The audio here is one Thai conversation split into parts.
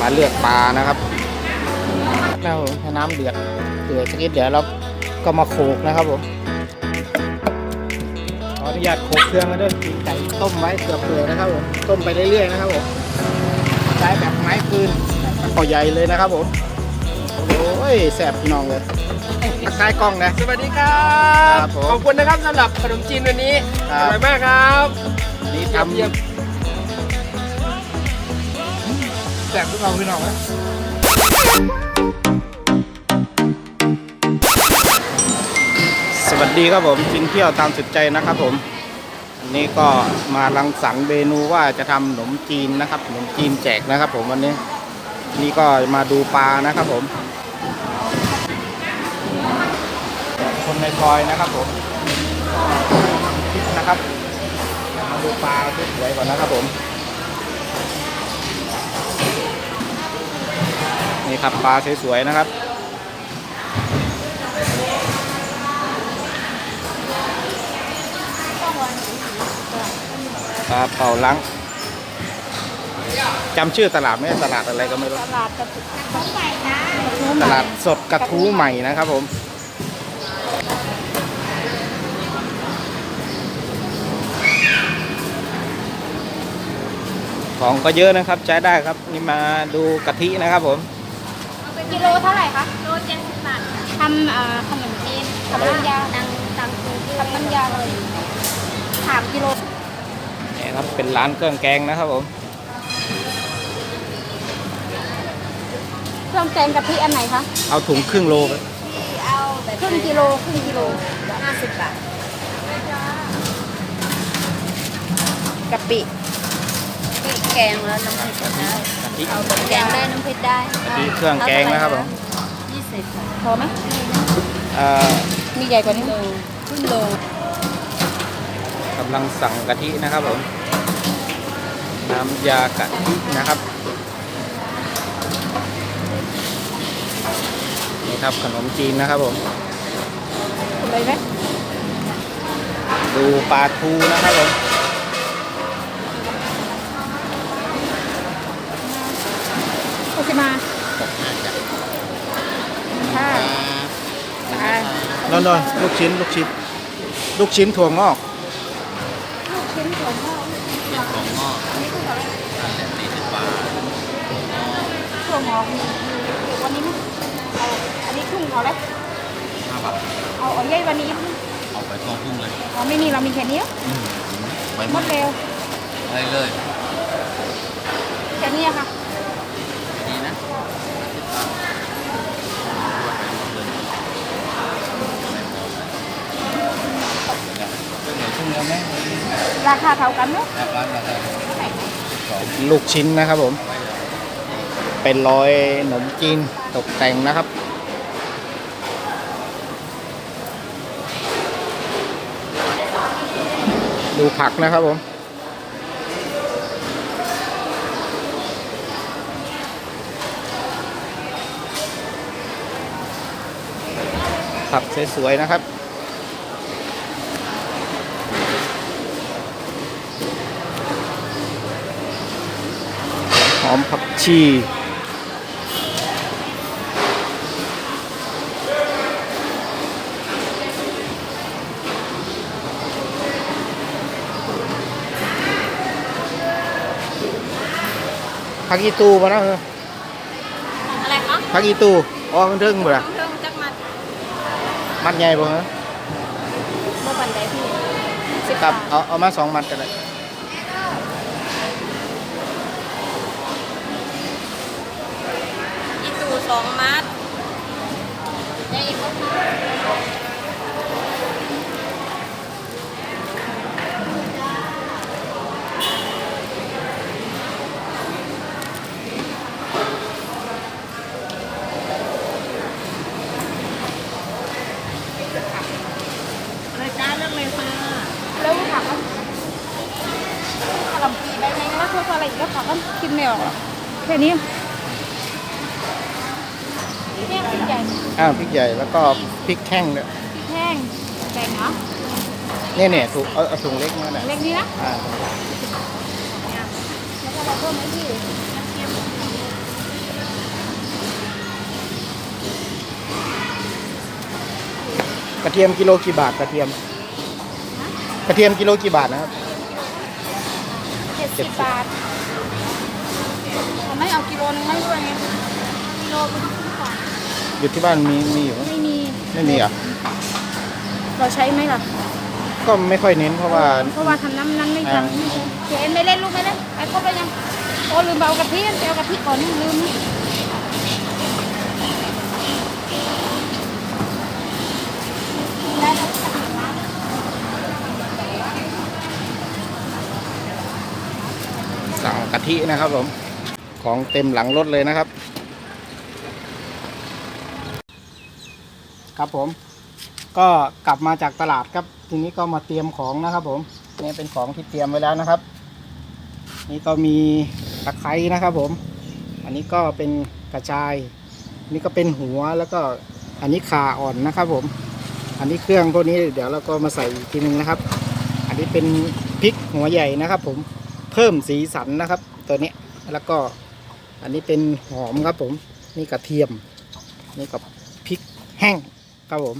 มาเลือกปลานะครับแล้วให้น้ำเดือดเดือดสักนิดเดี๋ยวเราก็มาโขลกนะครับผมขออนุญาตโขลกเครื่องกันด้วยกินไก่ต้มไว้เกือบเปื่อยนะครับผมต้มไปเรื่อยๆนะครับผมใช้แบบไม้ฟืนพอใหญ่เลยนะครับผมโอ้ยแสบพี่น้องเลยทักทายกล้องนะสวัสดีครับครับผมขอบคุณนะครับสำหรับขนมจีนวันนี้ครัอบร่อยมากครับนี่เยี่ยมทำ แสบพวกเราพี่น้องนะสวัสดีครับผมกินเที่ยวตามสุดใจนะครับผมอันนี้ก็มารังสรรค์เมนูว่าจะทำขนมจีนนะครับขนมจีนแจกนะครับผมวันนี้ นี่ก็มาดูปลานะครับผม คนในซอยนะครับผมคิดนะครับ มาดูปลาสวยๆก่อนนะครับผม นี่ครับปลาสวยๆนะครับปลาเป่าลังจำชื่อตลาดไหมตลาดอะไรก็ไม่รู้ ตลาดกระทู้ใหม่นะตลาดสดกระทู้ใหม่นะครับผมของก็เยอะนะครับใช้ได้ครับนี่มาดูกะทินะครับผม กิโลเท่าไหร่คะโลเจ็ดสิบบาททำเอ่อขนมจีนทำน้ำยาตังตังทำน้ำยาเลยสามกิโลนี่ครับเป็นร้านเครื่องแกงนะครับผมเครื่องแกงกะทิอันไหนคะเอาถุงครึ่งโลไปเอาครึ่งกิโลครึ่งกิโลห้าสิบบาทกะปิพริกแกงแล้วน้ำพริกได้กะ ทิเอาแกงได้น้ำพริกได้กะทิเครื่องแกงนะครับผมยี่สิบพอไหมเอ่อมีใหญ่กว่านี้โลครึ่งโลกำลังสั่งกะทินะครับผมน้ำยากะทินะครับนี่ครับขนมจีนนะครับผมอะไรไหมดูปลาทูนะครับผม โอเค มาค่ะค่ะนอนนอนลูกชิ้นลูกชิ้น ลูกชิ้นถั่วงอก ลูกชิ้นถั่วงอกถั่วงอกมีมีวันนี้เอาอันนี้ครึ่งเอาเลยเอาเอาใหญ่วันนี้เอาไปทองทุ่งเลยอ๋อไม่มีเรามีแค่นี้ไปหมดเร็วได้เลยแค่นี้ค่ะ ดีนะ ราคาเท่ากันเนาะราคาราคาลูกชิ้นนะครับผม เป็นร้อยขนมจีนตกแต่งนะครับดูผักนะครับผม ผักสวยๆนะครับ อมผักชีผักอีตูมาแล้วเหรออะไรคะผักอีตูอ๋อมันเทิงหมดอะเพิ่มจักมัดมัดใหญ่บ่ฮะเมื่อวันใดพี่สิบครับบาท เอาเอามาสองมัดกันเลย อีตู สองมัดได้อีกก็ค่ะอะไรจ้าเรื่องเลยค่ะแล้วถามว่าขนมจีนได้ไหมแล้วทุกอะไรอีกแล้วถามว่ากินไม่ออกหรอแค่นี้ ญ่อ้าวพริกใหญ่แล้วก็พริกแห้งเนี่ยพริกแห้งแบ่งเนาะเนี่ยเนี่ยถูงเออาถุงเล็กมาหน่อยเล็กนี้นะอ่าแล้วก็เราเพิ่มไอ้ที่น้กระเทียมกิโลกี่บาทกระเทียม กระเทียมกิโลกี่บาทนะครับเจ็ดสิบบาททำไมเอากิโลนึงไม่ด้วยไงกิโลก็ อก่อนอยู่ที่บ้านมีมีอยู่ไหมไม่มีไม่มีเหรอะเราใช้ไหมล่ะก็ไม่ค่อยเน้นเพราะว่า เพราะว่าทำน้ำนั้นไม่อ่าทำไม่ใช่เจนไม่เล่นลูกไม่เล่นไปครบไปยังโอ้ลืมเอากะทิไปเอากะทิก่อนนี่ลืมนี่ได้แล้วกะทิมาสั่งกะทินะครับผม ของเต็มหลังรถเลยนะครับ ครับผม ก็กลับมาจากตลาดครับ ทีนี้ก็มาเตรียมของนะครับ ผมนี่เป็นของที่เตรียมไว้แล้วนะครับ นี่ก็มีตะไคร้นะครับ ผม อันนี้ก็เป็นกระชาย นี่ก็เป็นหัวแล้วก็อันนี้ขาอ่อนนะครับ ผม อันนี้เครื่องพวกนี้เดี๋ยวเราก็มาใส่อีกทีหนึงนะครับ อันนี้เป็นพริกหัวใหญ่นะครับ ผมเพิ่มสีสันนะครับ ตัวนี้แล้วก็อันนี้เป็นหอมครับผม นี่กระเทียม นี่กับพริกแห้ง ครับผม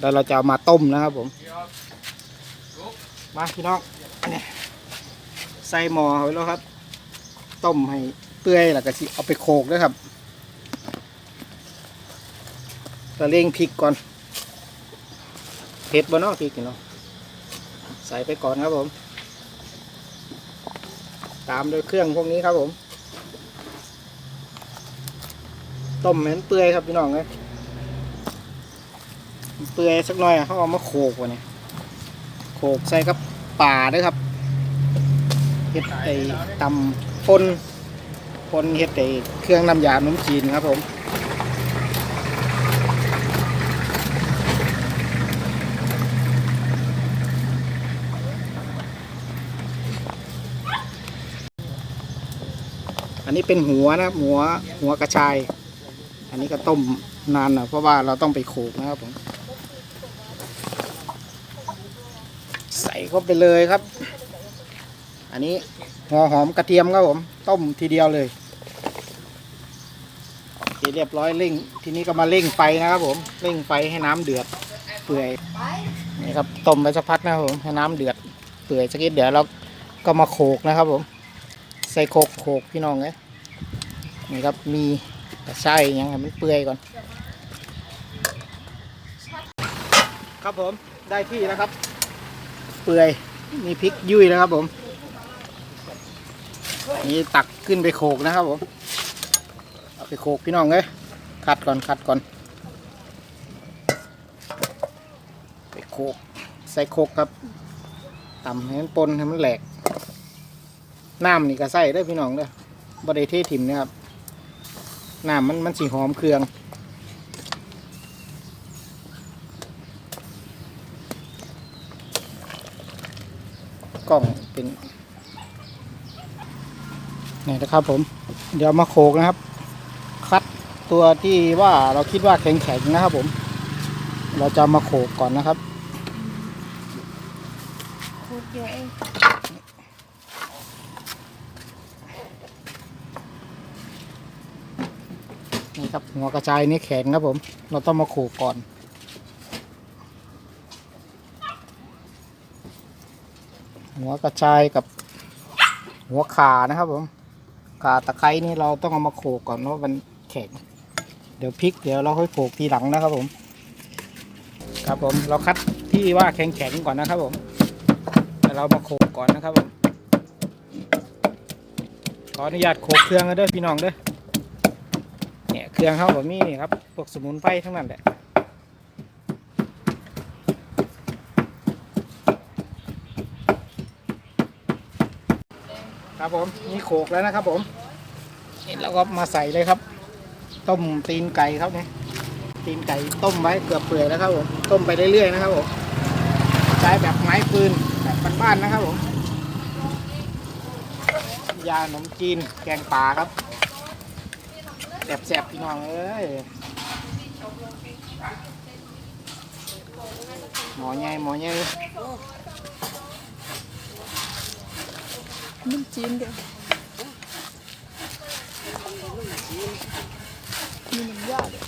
แล้วเราจะเอามาต้มนะครับผมมาพี่น้องนี่ใส่หม้อไว้แล้วครับ ต้มให้เปื่อยแล้วก็สิเอาไปโขลกด้วยครับเราเร่งพริกก่อนเผ็ดบ่เนาะพริกเนาะใส่ไปก่อนครับผม ตามด้วยเครื่องพวกนี้ครับผม ต้มเหม็นเปื่อยครับพี่น้องเลย เปื่อยสักหน่อยเขาเอามาโขกวะเนี่ยโขกใส่กับป่าด้วยครับเห็ดไอ้ตำปนปนเห็ดไอ้เครื่องน้ำยาขนมจีนครับผมอันนี้เป็นหัวนะครับหัวหัวกระชาย อันนี้ก็ต้มนานหน่อยเพราะว่าเราต้องไปโขกนะครับผม ใส่ เข้าไปเลยครับ อันนี้หัวหอมกระเทียมครับผม ต้มทีเดียวเลยโอเคเรียบร้อยเร่ง ทีนี้ก็มาเร่งไฟนะครับผมเร่งไฟให้น้ำเดือดเปื่อยนี่ครับต้มไปสักพักนะครับผมให้น้ำเดือดเปื่อยสักนิดเดี๋ยวเราก็มาโขกนะครับผม ใส่โขกโขกพี่น้องเลยนี่ครับมีกระชายยังไงมันเปื่อยก่อน ครับผมได้ที่แล้วครับ เปื่อยมีพริกยุ่ยแล้วครับผม นี่ตักขึ้นไปโขกนะครับผม เอาไปโขกพี่น้องเลยคัดก่อนคัดก่อน ไปโขกใส่โขกครับต่ำให้มันปนให้มันแหลก น้ำนี่ก็ใส่ได้พี่น้องเด้อบไดเทถิ่มนะครับ น้ำมันมันสีหอมเครื่อง กล้องเป็นนี่นะครับผม เดี๋ยวมาโขกนะครับ คัดตัวที่ว่าเราคิดว่าแข็งๆนะครับผม เราจะมาโขกก่อนนะครับโคตรเยอะเองนี่ครับหัวกระจายนี่แข็งครับผม เราต้องมาโขกก่อน หัวกระชายกับหัวขานะครับผมขาตะไคร้นี่เราต้องเอามาโขกก่อนเพราะมันแข็งเดี๋ยวพริกเดี๋ยวเราค่อยโขกทีหลังนะครับผม ครับผมเราคัดที่ว่าแข็งๆก่อนนะครับผมแล้วเรามาโขกก่อนนะครับผมขออนุญาตโขกเครื่องกันด้วยพี่น้องเด้วยเนี่ยเครื่องเขาแบบนี้นี่ครับพวกสมุนไพรทั้งนั้นแหละ ครับผมนี่โขกแล้วนะครับ ผมนี่เราก็มาใส่เลยครับ ต้มตีนไก่ครับเนี่ยตีนไก่ต้มไว้เกือบเปื่อยแล้วครับผมต้มไปเรื่อยๆนะครับผมใช้แบบไม้ฟืนแบบบ้านๆนะครับผมยาขนมจีนแกงป่าครับแสบๆพี่น้องเอ้ยหมอใหญ่หมอใหญ่ น้ำจีนเดียวมีน้ำยาด้วย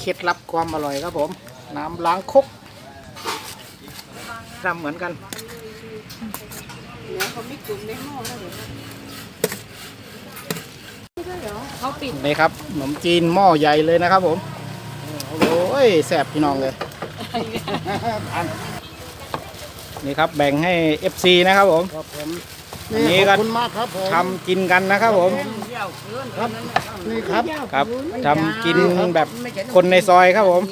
เคล็ดลับความอร่อยครับผม น้ำล้างครกทำเหมือนกันเขาปิดนี่ครับขนมจีนหม้อใหญ่เลยนะครับผม โอ้ยแสบพี่น้องเลย นี่ครับแบ่งให้ FC นะครับผม ครับผมอันนี้ก็ขอบคุณมากครับผมทำกินกันนะครับผม ครับนี่ครับ ครับทำกินแบบคนในซอยครับผม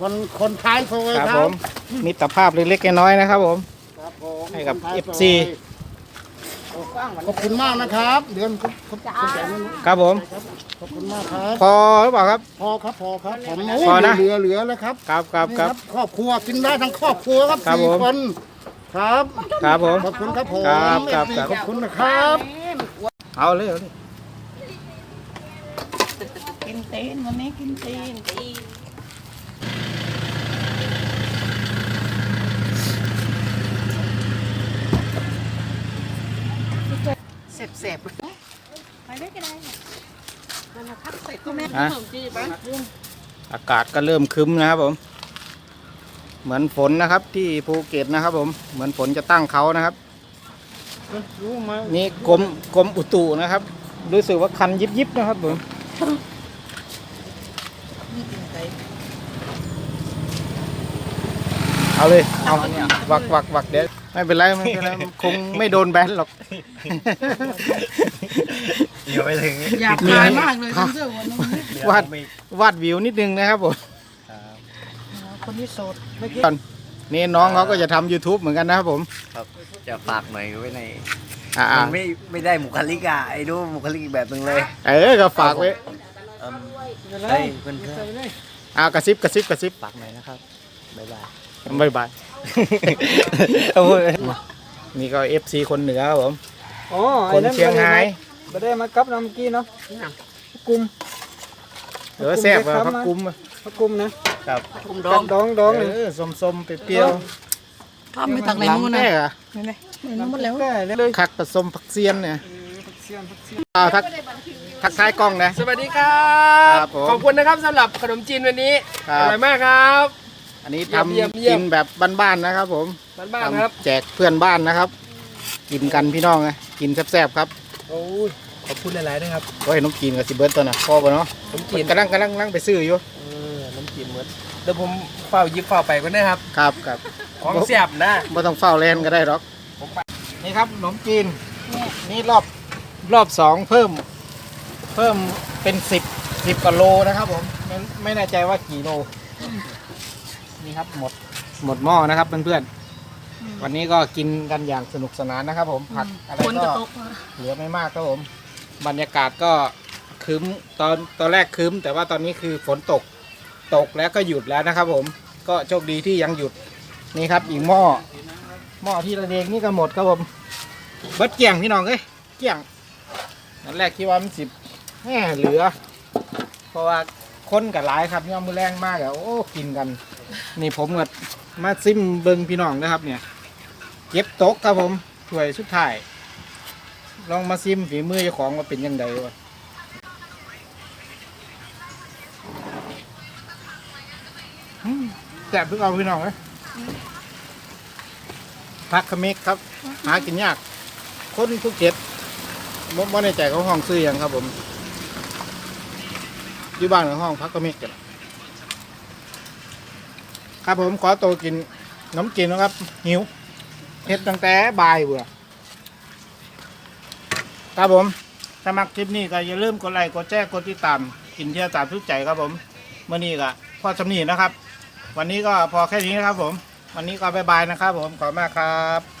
คนคนท้ายซอยครับคผรับมมิตรภาพเล็กๆน้อยๆนะครับผม ครับผมให้กับคนท้าย FC ซอย ขอบคุณมากนะครับ เดือนคุณคุณคุณแจนี่ครับผม ขอบคุณมากครับพอหรือเปล่าครับ พอครับพอครับผมพอนะ เหลือเหลือแล้วครับครับครับนี่ครับ ครอบครัวกินได้ทั้งครอบครัวครับครับสี่ผม คนครับครับผม ขอบคุณครับผมครับครับ FC ครับ ขอบคุณนะครับ เอาเลยเอาเลย กินตีนวันนี้กินตีนเส ร็จเสร็จไปได้ก็ได้อะอากาศก็เริ่มครึ้มนะครับผม เหมือนฝนนะครับที่ภูเก็ตนะครับ ผม เหมือนฝนจะตั้งเขานะครับรู้ไหมนี่กรมกรมอุตุนะครับ รู้สึกว่าคันยิบยิบๆนะครับผมเอาเลย เอาวักวักวักเดี๋ยว ไม่เป็นไรไม่เป็นไรคงไม่โดนแบนหรอกเดี๋ยวไปถึงอยากทานมากเลยคุณเจ้าวันนี้วาดวาดวิวนิดนึงนะครับผมคนนี้โสดไม่คิดก่อนนี่น้องเขาก็จะทำ YouTube เหมือนกันนะครับผม ครับ จะฝากหน่อยไว้ในอ่ามันไม่ไม่ได้บุคลิกอะไอ้ดูบุคลิกอีกแบบหนึ่งเลย เออก็ฝากไว้เอิ่มได้เพื่อนอ่ากระซิบกระซิบกระซิบๆฝากหน่อยนะครับบ๊ายบาย บายบายเอาเว้ยนี่ก็ FC คนเหนือครับผมอ๋อคนเชียงรายไม่ได้มากับน้ำกี้เนาะกุมเออแซ่บว่าพักกุ้มอะกุมนะครับกุมดองดองดองเลยเออส้มๆเปรี้ยวทำไม่ตักไหนหลังมู้นแม่นะอะน้ำมันแล้วเลยคักผสมผักเซียนเนี่ยอ่าทักทักทายกล้องนะ สวัสดีครับครับผมขอบคุณนะครับสำหรับขนมจีนวันนี้ครัอบร่อยมากครับ อันนี้เยี่ยมทำเยี่ยมเยี่ยกิมนแบบบ้านๆนะครับ ผมบ้านๆครับ ทำแจกเพื่อนบ้านนะครับ กินกันพี่น้องไงกินแซ่บๆครับโอ้ยขอบคุณหลายๆนะครับโอ้ยน้องกินกับสิเบิร์ตตัวน่ะพ่อปะเนาะขนมจีนกำลังกำลังกำลังไปซื้ออยู่เออน้ำจีนเหมือนเดี๋ยวผมเฝ้าหยิบเฝ้าไปก็ได้ครับ ครับครับของเสียบนะ ไม่ต้องเฝ้าแลนก็ได้หรอกนี่ครับขนมจีนนี่รอบรอบสองเพิ่ม เพิ่มเป็นสิบสิบกว่าโลนะครับ ผมไม่ไม่แน่ใจว่ากี่โล นี่ครับหมดหมดหม้อนะครับเพื่อนๆวันนี้ก็กินกันอย่างสนุกสนานนะครับ ผมผักอะไรก็เหลือไม่มากครับผม บรรยากาศก็ครึ้มตอนตอนแรกครึ้ม แต่ว่าตอนนี้คือฝนตกตกแล้วก็หยุดแล้วนะครับ ผม ก็โชคดีที่ยังหยุดนี่ครับอีกหม้อหม้อที่ระเดงนี่ก็หมดครับผมเบิดเกี่ยงพี่น้องเอ้ยเกี่ยงนั่นแรกคิดว่ามันสิบแหมเหลือ เพราะว่าคนกับหลายครับย่อมมือแรงมากอะโอ้กินกัน นี่ผมก็มาซิมเบิงพี่น้องนะครับเนี่ย เก็บตกครับผมถ้วยสุดท้าย ลองมาซิมฝีมือเจ้าของว่าเป็นยังไงวะแซ่เพิ่งเอาพี่น้องเลยพักขมิกครับ หากินยาก คนภูเก็ตบ่บ่ในใจเขาห้องซื้อหยังครับผม อยู่บ้านของห้องพักขมิกกัน ครับผมขอตัวกินน้ำกินนะครับ หิวเห็ดตั้งแต่บ่ายเบื่อครับผมถ้ามักคลิปนี้ก็อย่าลืมกดไลค์กดแชร์กดติดตาม กินเที่ยวตามทุกใจครับผมเมื่อนี้ก็พอสำนีนะครับ วันนี้ก็พอแค่นี้นะครับผม วันนี้ก็บายบายนะครับผมขอบคุณมากครับ